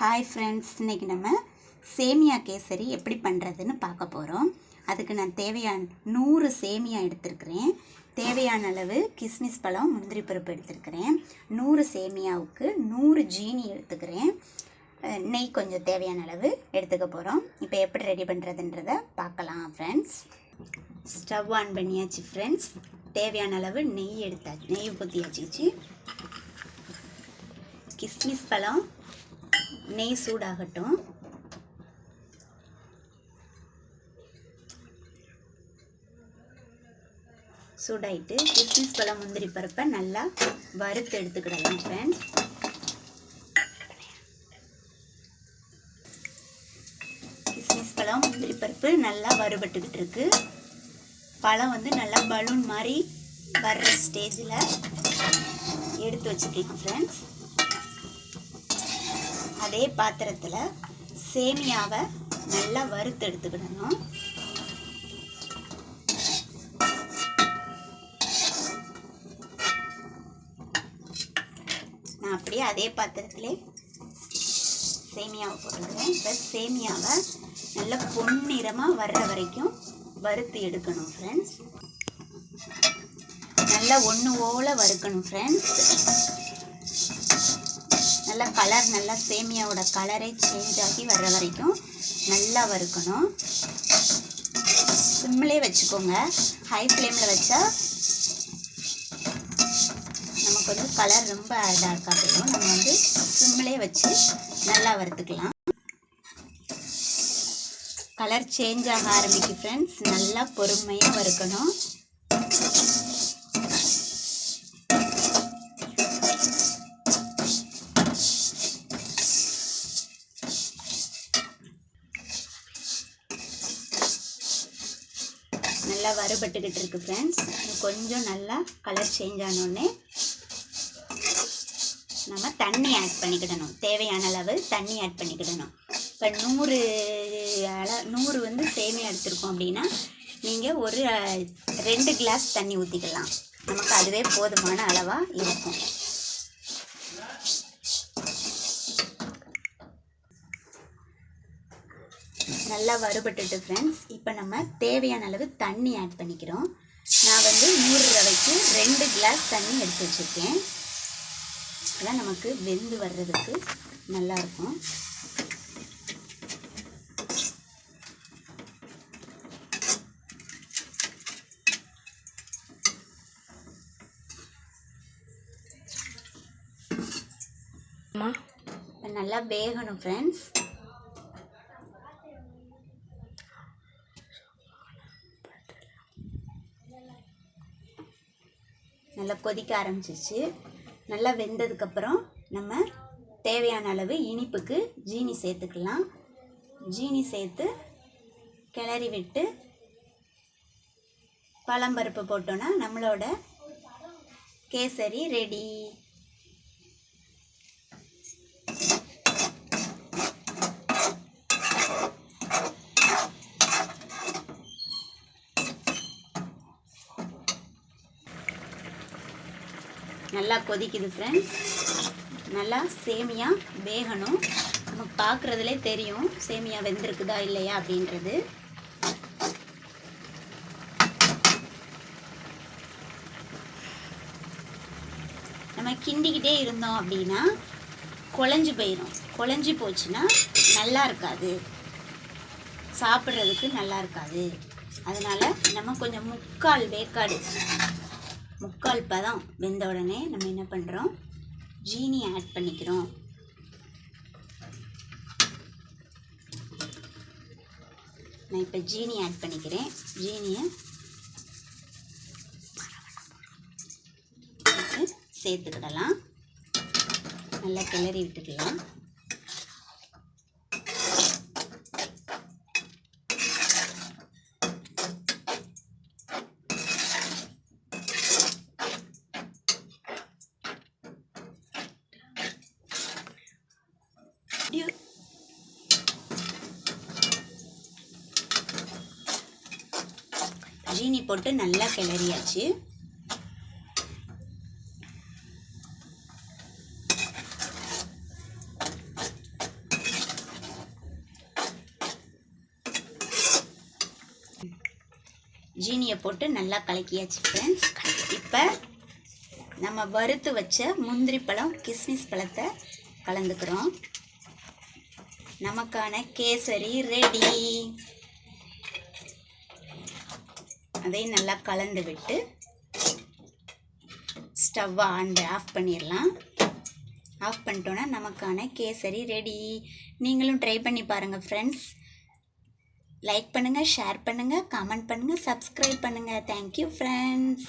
Hi friends இன்றைக்கி நம்ம சேமியா கேசரி எப்படி பண்ணுறதுன்னு பார்க்க போகிறோம் அதுக்கு நான் தேவையான நூறு சேமியா எடுத்திருக்கிறேன். தேவையான அளவு கிஸ்மிஸ் பழம் முந்திரி பருப்பு எடுத்திருக்கிறேன். நூறு சேமியாவுக்கு நூறு ஜீனி எடுத்துக்கிறேன். நெய் கொஞ்சம் தேவையான அளவு எடுத்துக்க போகிறோம் இப்போ எப்படி ரெடி பண்ணுறதுன்றத பார்க்கலாம் ஃப்ரெண்ட்ஸ் ஸ்டவ் ஆன் பண்ணியாச்சு ஃப்ரெண்ட்ஸ் தேவையான அளவு நெய் எடுத்தாச்சு. நெய் ஊற்றியாச்சு கிஸ்மிஸ் பழம் நெய் சூடாகட்டும். சூடாயிட்டு கிஸ்மிஸ் பழம் முந்திரி பருப்பை நல்லா வறுத்து எடுத்துக்கிடலாம் ஃப்ரெண்ட்ஸ் கிஸ்மிஸ் பழம் முந்திரி பருப்பு நல்லா வறுபட்டுக்கிட்டு இருக்கு. பழம் வந்து நல்லா பலூன் மாதிரி வர்ற ஸ்டேஜில் எடுத்து வச்சுக்கலாம் ஃப்ரெண்ட்ஸ் அதே பாத்திரத்தில் சேமியாவை நல்லா வறுத்து எடுத்துக்கிடணும் நான் அப்படியே அதே பாத்திரத்திலே சேமியாவை போட்டுக்கிறேன். இப்போ சேமியாவை நல்லா பொன்னிறமாக வர்ற வரைக்கும் வறுத்து எடுக்கணும் ஃப்ரெண்ட்ஸ் நல்லா ஒன்று ஓல வறுக்கணும் ஃப்ரெண்ட்ஸ் நல்லா கலர் நல்லா சேமியாவோட கலரே சேஞ்ச் ஆகி வர்ற வரைக்கும் நல்லா வறுக்கணும். சிம்மிலே வச்சுக்கோங்க. ஹை ஃப்ளேமில் வச்சா நமக்கு வந்து கலர் ரொம்ப இதாக காட்டிடும் நம்ம வந்து சிம்மிலே வச்சு நல்லா வறுத்துக்கலாம். கலர் சேஞ்ச் ஆக ஆரம்பிக்கும் ஃப்ரெண்ட்ஸ் நல்லா பொறுமையாக வறுக்கணும். வறுபட்டுக்கிட்டு இருக்குது ஃப்ரெண்ட்ஸ் கொஞ்சம் நல்லா கலர் சேஞ்ச் ஆனோடனே நம்ம தண்ணி ஆட் பண்ணிக்கிடணும். தேவையான அளவு தண்ணி ஆட் பண்ணிக்கிடணும். இப்போ நூறு அள நூறு வந்து சேமியா எடுத்துருக்கோம் அப்படின்னா நீங்கள் ஒரு ரெண்டு கிளாஸ் தண்ணி ஊற்றிக்கலாம் நமக்கு அதுவே போதுமான அளவாக இருக்கும். நல்லா வறுபட்டுட்டு ஃப்ரெண்ட்ஸ் இப்போ நம்ம தேவையான அளவு தண்ணி ஆட் பண்ணிக்கிறோம். நான் வந்து நூறு ரவைக்கு ரெண்டு கிளாஸ் தண்ணி எடுத்து வச்சுருக்கேன். அதான் நமக்கு வெந்து வர்றதுக்கு நல்லாயிருக்கும் நல்லா வேகணும் ஃப்ரெண்ட்ஸ் நல்லா கொதிக்க ஆரம்பிச்சிச்சு நல்லா வெந்ததுக்கப்புறம் நம்ம தேவையான அளவு இனிப்புக்கு ஜீனி சேர்த்துக்கலாம். ஜீனி சேர்த்து கிளறி விட்டு பழம்பருப்பு போட்டோன்னா நம்மளோட கேசரி ரெடி. நல்லா கொதிக்குது ஃப்ரெண்ட்ஸ் நல்லா சேமியா வேகணும். நமக்கு பார்க்குறதுலே தெரியும் சேமியா வெந்திருக்குதா இல்லையா அப்படின்றது. நம்ம கிண்டிக்கிட்டே இருந்தோம் அப்படின்னா குழஞ்சு போயிடும் குழஞ்சி போச்சுன்னா நல்லா இருக்காது. சாப்பிட்றதுக்கு நல்லா இருக்காது. அதனால் நம்ம கொஞ்சம் முக்கால் வேக்காடு முக்கால் பதம் வெந்த உடனே நம்ம என்ன பண்ணுறோம் ஜீனி ஆட் பண்ணிக்கிறோம். நான் இப்போ ஜீனி ஆட் பண்ணிக்கிறேன். ஜீனியை சேர்த்துக்கிடலாம். நல்லா கிளறி விட்டுக்கலாம். Yeah. ஜீனி போட்டு நல்லா கிளறியாச்சு. ஜீனியை போட்டு நல்லா கலக்கியாச்சு ஃப்ரெண்ட்ஸ் இப்போ நம்ம வறுத்து வச்ச முந்திரி பழம் கிஸ்மிஸ் பழத்தை கலந்துக்கிறோம். நமக்கான கேசரி ரெடி அதை நல்லா கலந்து விட்டு ஸ்டவ்வை ஆன் ஆஃப் பண்ணிடலாம். ஆஃப் பண்ணிட்டோன்னா நமக்கான கேசரி ரெடி நீங்களும் ட்ரை பண்ணி பாருங்கள் ஃப்ரெண்ட்ஸ் லைக் பண்ணுங்கள் ஷேர் பண்ணுங்கள் கமெண்ட் பண்ணுங்கள் சப்ஸ்கிரைப் பண்ணுங்கள் தேங்க்யூ ஃப்ரெண்ட்ஸ்